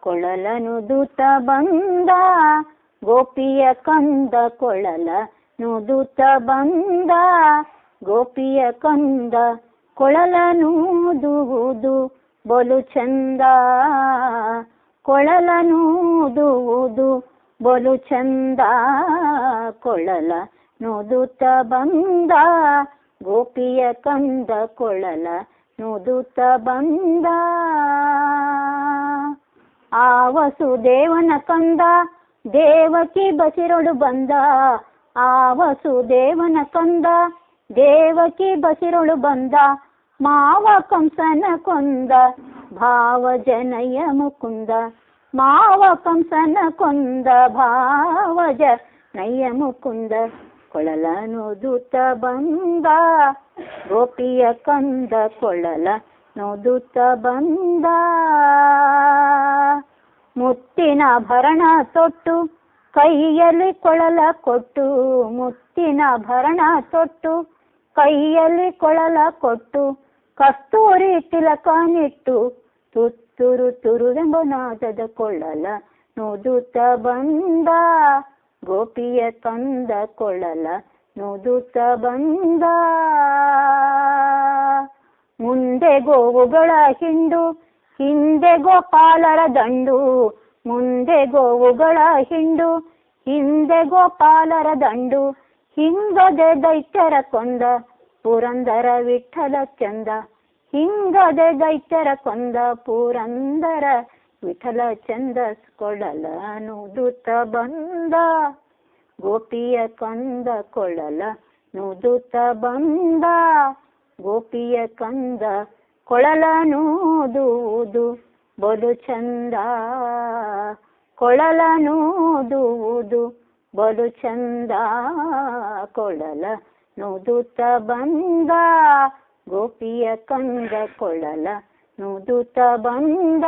ಕೊಳಲನು ದೂತ ಬಂದ, ಗೋಪಿಯ ಕಂದ ಕೊಳಲ ನುದುತ ಬಂದ, ಗೋಪಿಯ ಕಂದ ಕೊಳಲನೂದುವುದು ಬಲು ಚಂದ. ಕೊಳಲನೂದುವುದು ಬಲು ಚಂದ ಕೊಳಲ ನುದುತ ಬಂದ, ಗೋಪಿಯ ಕಂದ ಕೊಳಲ ನುದುತ ಬಂದ. ಆ ವಸುದೇವನ ಕಂದ, ದೇವಕಿ ಬಸಿರೊಳು ಬಂದ. ಆ ವಸುದೇವನ ಕಂದ, ದೇವಕಿ ಬಸಿರೊಳು ಬಂದ. ಮಾವ ಕಂಸನ ಕೊಂದ ಭಾವ ಜನಯ ಮುಕುಂದ. ಮಾವ ಕಂಸನ ಕೊಂದ ಭಾವ ನಯ್ಯ ಮುಕುಂದ. ಕೊಳಲನು ದೂತ ಬಂದ, ಗೋಪಿಯ ಕಂದ ಕೊಳಲ ನೋದುತ್ತ ಬಂದ. ಮುತ್ತಿನ ಭರಣ ತೊಟ್ಟು, ಕೈಯಲ್ಲಿ ಕೊಳಲ ಕೊಟ್ಟು. ಮುತ್ತಿನ ಭರಣ ತೊಟ್ಟು, ಕೈಯಲ್ಲಿ ಕೊಳಲ ಕೊಟ್ಟು. ಕಸ್ತೂರಿ ತಿಲಕನಿಟ್ಟು ತುತ್ತುರು ತುರುವೆಂಬ ನಾದದ ಕೊಳಲ ನುದುತ ಬಂದ, ಗೋಪಿಯ ತಂದ ಕೊಳಲ ನುದುತ ಬಂದ. ಮುಂದೆ ಗೋವುಗಳ ಹಿಂಡು ಹಿಂದೆ ಗೋಪಾಲರ ದಂಡು, ಮುಂದೆ ಗೋವುಗಳ ಹಿಂಡು. ಹಿಂದೆ ಗೋಪಾಲರ ದಂಡು, ಹಿಂಗದೆ ದೈತ್ಯರ ಕೊಂದ, ಪುರಂದರ ವಿಠಲ ಚಂದ. ಹಿಂಗದೆ ದೈತ್ಯರ ಕೊಂದ, ಪುರಂದರ ವಿಠಲ ಚಂದ ಕೊಳಲನು ದೂತ ಬಂದ. ಗೋಪಿಯ ಕಂದ ಕೊಳಲ ನುದುತ ಬಂದ. ಗೋಪಿಯ ಕಂದ ಕೊಳಲನೂದುವುದು ಬಲು ಚಂದ. ಕೊಳಲನೂದುವುದು ಬಲು ಚಂದ. ಕೊಳಲ ನೂದುತ ಬಂದ ಗೋಪಿಯ ಕಂದ. ಕೊಳಲ ನೂದುತ ಬಂದ